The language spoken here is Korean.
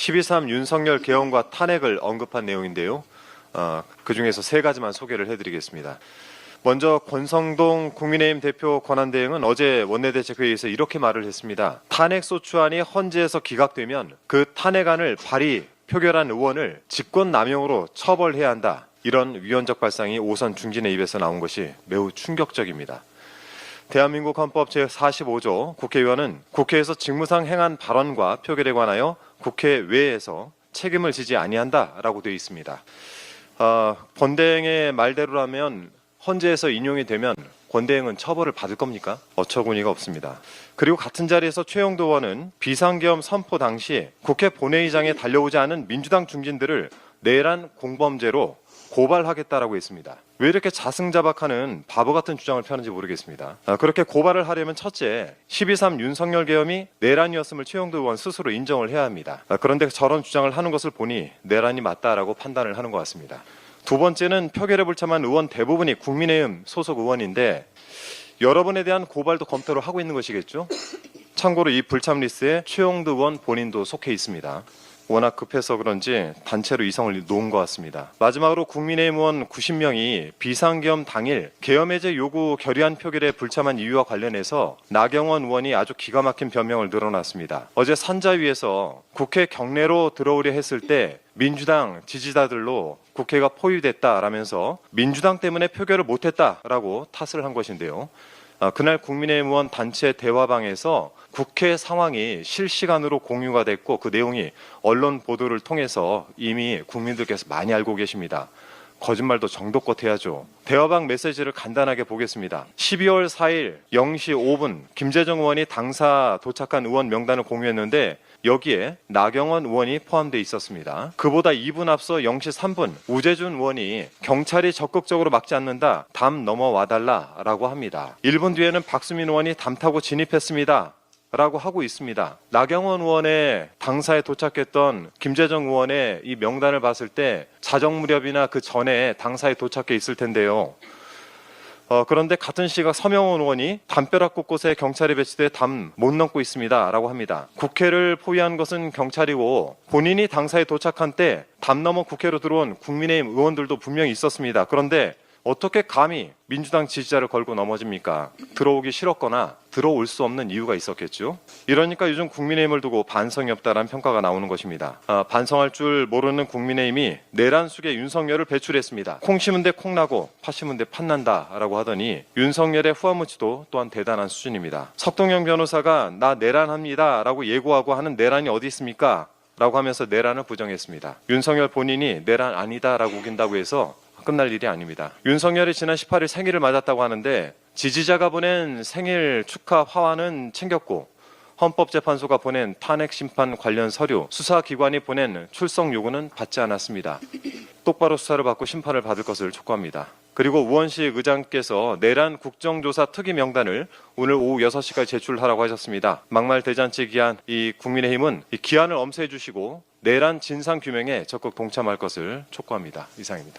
12.3 윤석열 개헌과 탄핵을 언급한 내용인데요. 어, 그 중에서 세 가지만 소개를 해드리겠습니다. 먼저 권성동 국민의힘 대표 권한대행은 어제 원내대책회의에서 이렇게 말을 했습니다. 탄핵 소추안이 헌재에서 기각되면 그 탄핵안을 발의 표결한 의원을 직권 남용으로 처벌해야 한다. 이런 위헌적 발상이 오선 중진의 입에서 나온 것이 매우 충격적입니다. 대한민국 헌법 제45조 국회의원은 국회에서 직무상 행한 발언과 표결에 관하여 국회 외에서 책임을 지지 아니한다라고 되어 있습니다. 어, 권대행의 말대로라면 헌재에서 인용이 되면 권대행은 처벌을 받을 겁니까? 어처구니가 없습니다. 그리고 같은 자리에서 최영도 의원은 비상계엄 선포 당시 국회 본회의장에 달려오지 않은 민주당 중진들을 내란 공범죄로 고발하겠다라고 했습니다. 왜 이렇게 자승자박하는 바보 같은 주장을 펴는지 모르겠습니다. 아, 그렇게 고발을 하려면 첫째, 12.3 윤석열 계엄이 내란이었음을 최영도 의원 스스로 인정을 해야 합니다. 아, 그런데 저런 주장을 하는 것을 보니 내란이 맞다라고 판단을 하는 것 같습니다. 두 번째는 표결에 불참한 의원 대부분이 국민의힘 소속 의원인데 여러분에 대한 고발도 검토를 하고 있는 것이겠죠? 참고로 이 불참 리스트에 최영도 의원 본인도 속해 있습니다. 워낙 급해서 그런지 단체로 이성을 놓은 것 같습니다. 마지막으로 국민의힘 의원 90명이 비상계엄 당일 계엄 해제 요구 결의안 표결에 불참한 이유와 관련해서 나경원 의원이 아주 기가 막힌 변명을 늘어놨습니다. 어제 산자위에서 국회 경내로 들어오려 했을 때 민주당 지지자들로 국회가 포위됐다라면서 민주당 때문에 표결을 못했다라고 탓을 한 것인데요. 아, 그날 국민의힘 의원 단체 대화방에서 국회 상황이 실시간으로 공유가 됐고 그 내용이 언론 보도를 통해서 이미 국민들께서 많이 알고 계십니다. 거짓말도 정도껏 해야죠. 대화방 메시지를 간단하게 보겠습니다. 12월 4일 0시 5분 김재정 의원이 당사 도착한 의원 명단을 공유했는데 여기에 나경원 의원이 포함되어 있었습니다. 그보다 2분 앞서 0시 3분 우재준 의원이 경찰이 적극적으로 막지 않는다. 담 넘어와 달라라고 합니다. 1분 뒤에는 박수민 의원이 담 타고 진입했습니다. 라고 하고 있습니다. 나경원 의원의 당사에 도착했던 김재정 의원의 이 명단을 봤을 때 자정 무렵이나 그 전에 당사에 도착해 있을 텐데요. 어, 그런데 같은 시각 서명원 의원이 담벼락 곳곳에 경찰이 배치돼 담 못 넘고 있습니다 라고 합니다. 국회를 포위한 것은 경찰이고 본인이 당사에 도착한 때 담 넘어 국회로 들어온 국민의힘 의원들도 분명히 있었습니다. 그런데 어떻게 감히 민주당 지지자를 걸고 넘어집니까? 들어오기 싫었거나 들어올 수 없는 이유가 있었겠죠. 이러니까 요즘 국민의힘을 두고 반성이 없다라는 평가가 나오는 것입니다. 아, 반성할 줄 모르는 국민의힘이 내란 속에 윤석열을 배출했습니다. 콩 심은 데 콩 나고 파 심은 데 팥난다라고 하더니 윤석열의 후화무치도 또한 대단한 수준입니다. 석동영 변호사가 나 내란합니다라고 예고하고 하는 내란이 어디 있습니까? 라고 하면서 내란을 부정했습니다. 윤석열 본인이 내란 아니다라고 우긴다고 해서 끝날 일이 아닙니다. 윤석열이 지난 18일 생일을 맞았다고 하는데 지지자가 보낸 생일 축하 화환은 챙겼고 헌법재판소가 보낸 탄핵 심판 관련 서류, 수사기관이 보낸 출석 요구는 받지 않았습니다. 똑바로 수사를 받고 심판을 받을 것을 촉구합니다. 그리고 우원식 의장께서 내란 국정조사 특위 명단을 오늘 오후 6시까지 제출하라고 하셨습니다. 막말 대잔치 기한 이 국민의힘은 이 기한을 엄수해 주시고 내란 진상 규명에 적극 동참할 것을 촉구합니다. 이상입니다.